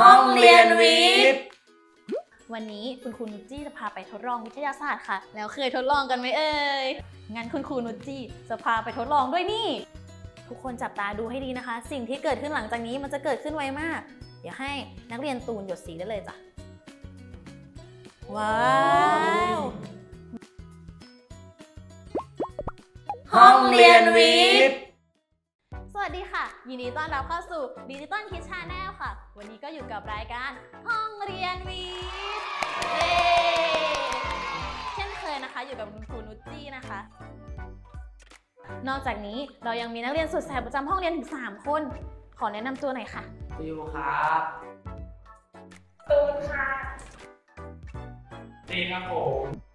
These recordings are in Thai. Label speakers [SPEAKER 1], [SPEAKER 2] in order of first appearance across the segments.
[SPEAKER 1] ห้องเรียนวิทย์
[SPEAKER 2] วันนี้คุณครูนุชจี้จะพาไปทดลองวิทยาศาสตร์ค่ะ แล้วเคยทดลองกันไหมเอ่ย งั้นคุณครูนุชจี้จะพาไปทดลองด้วยนี่ ทุกคนจับตาดูให้ดีนะคะ สิ่งที่เกิดขึ้นหลังจากนี้มันจะเกิดขึ้นไวมาก เดี๋ยวให้นักเรียนตูนหยดสีได้เลยจ้ะ ว้าว
[SPEAKER 1] ห้องเรียนวิทย์
[SPEAKER 2] สวัสดีค่ะ ยินดีต้อนรับเข้าสู่ดิจิตอลคิดชาแนลค่ะ วันนี้ก็อยู่กับรายการห้องเรียนวิทย์เย้เช่นเคยนะคะ อยู่กับคุณครูนุชจี้นะคะ นอกจากนี้เรายังมีนักเรียนสุดแสบประจำห้องเรียนถึง 3 คน ขอแนะนำตัวหน่อยค่ะ
[SPEAKER 1] ฟิวครับ
[SPEAKER 3] ดีครับผม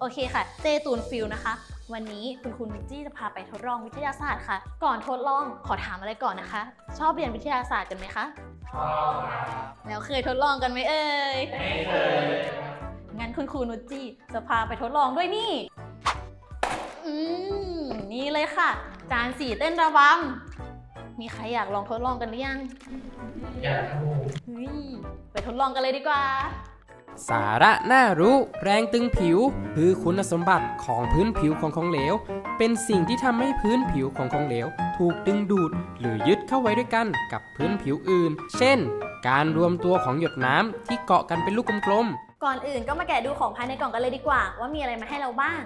[SPEAKER 2] โอเคค่ะ เจตูนฟิลนะคะ วันนี้คุณครูนุชจี้จะพาไปทดลองวิทยาศาสตร์ค่ะ ก่อนทดลองขอถามอะไรก่อนนะคะ ชอบเรียนวิทยาศาสตร์กันไหมคะ
[SPEAKER 3] ชอบครับ
[SPEAKER 2] แล้วเคยทดลองกันไหมเอ่ย
[SPEAKER 3] ไม่เคย
[SPEAKER 2] งั้นคุณครูนุชจี้จะพาไปทดลองด้วยนี่ อืมนี่เลยค่ะ จานสีเต้นระบำมีใครอยากลองทดลองกันหรือยัง
[SPEAKER 3] อยากครับผม
[SPEAKER 2] เฮ้ยไปทดลองกันเลยดีกว่า
[SPEAKER 4] สาระน่ารู้แรงตึงผิว คือคุณสมบัติของพื้นผิวของของเหลว เป็นสิ่งที่ทำให้พื้นผิวของของเหลว ถูกดึงดูด หรือยึดเข้าไว้ด้วยกันกับพื้นผิวอื่น เช่น การรวมตัวของหยดน้ำที่เกาะกันเป็นลูกกลมๆ
[SPEAKER 2] ก่อนอื่นก็มาแกะดูของภายในกล่องกันเลยดีกว่า ว่ามีอะไรมาให้เราบ้าง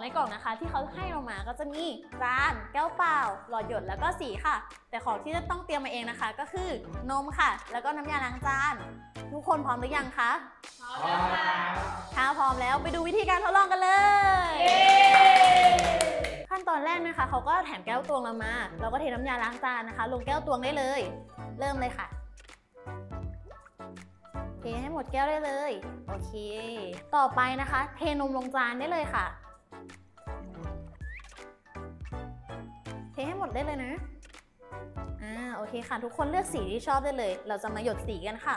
[SPEAKER 2] ในกล่องนะคะ ที่เขาให้เรามาก็จะมีจานแก้วเปล่า หลอดหยดแล้วก็สีค่ะ แต่ของที่จะต้องเตรียมมาเองนะคะ ก็คือนมค่ะ แล้วก็น้ำยาล้างจาน ทุกคนพร้อมหรือยังคะ
[SPEAKER 3] พร้อมแล้วครับ
[SPEAKER 2] ถ้าพร้อมแล้วไปดูวิธีการทดลองกันเลย ขั้นตอนแรกนะคะเขาก็แถมแก้วตวงเรามา เราก็เทน้ำยาล้างจานนะคะ ลงแก้วตวงได้เลย เริ่มเลยค่ะเทให้หมดแก้วได้เลย โอเค ต่อไปนะคะ เทนมลงจานได้เลยค่ะ ให้หมดได้เลยนะ อ่า โอเคค่ะ ทุกคนเลือกสีที่ชอบได้เลย เราจะมาหยดสีกันค่ะ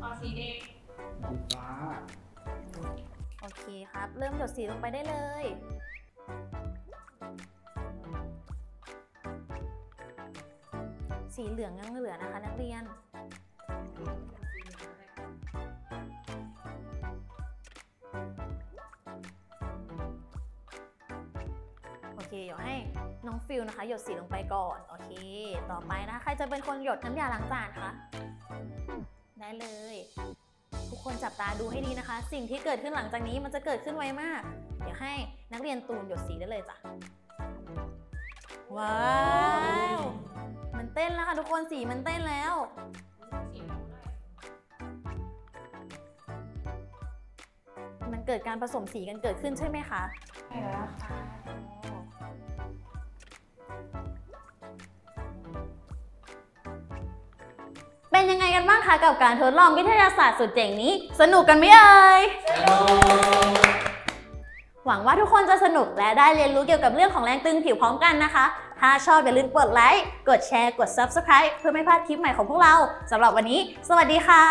[SPEAKER 3] เอาสีแดง
[SPEAKER 1] ฟ้า
[SPEAKER 2] โอเคครับ เริ่มหยดสีลงไปได้เลย สีเหลืองยังเหลือนะคะ นักเรียน เคเดี๋ยวให้น้องฟิลนะคะ หยดสีลงไปก่อน โอเค ต่อไปนะคะใครจะเป็นคนหยดน้ำยาล้างจานคะ ได้เลย ทุกคนจับตาดูให้ดีนะคะ สิ่งที่เกิดขึ้นหลังจากนี้มันจะเกิดขึ้นไวมาก เดี๋ยวให้นักเรียนตูนหยดสีได้เลยจ้ะ ว้าว มันเต้นแล้วค่ะทุกคนสีมันเต้นแล้วมันเกิดการผสมสีกันเกิดขึ้นใช่ไหมคะ
[SPEAKER 3] ใช่แล้วค่ะ
[SPEAKER 2] เป็นยังไงกันบ้างคะกับการทดลองวิทยาศาสตร์สุดเจ๋งนี้ สนุกกันไหมเอ่ยหวังว่าทุกคนจะสนุกและได้เรียนรู้เกี่ยวกับเรื่องของแรงตึงผิวพร้อมกันนะคะ ถ้าชอบอย่าลืมกดไลค์ กดแชร์ กด Subscribe เพื่อไม่พลาดคลิปใหม่ของพวกเราสำหรับวันนี้ สวัสดีค่ะ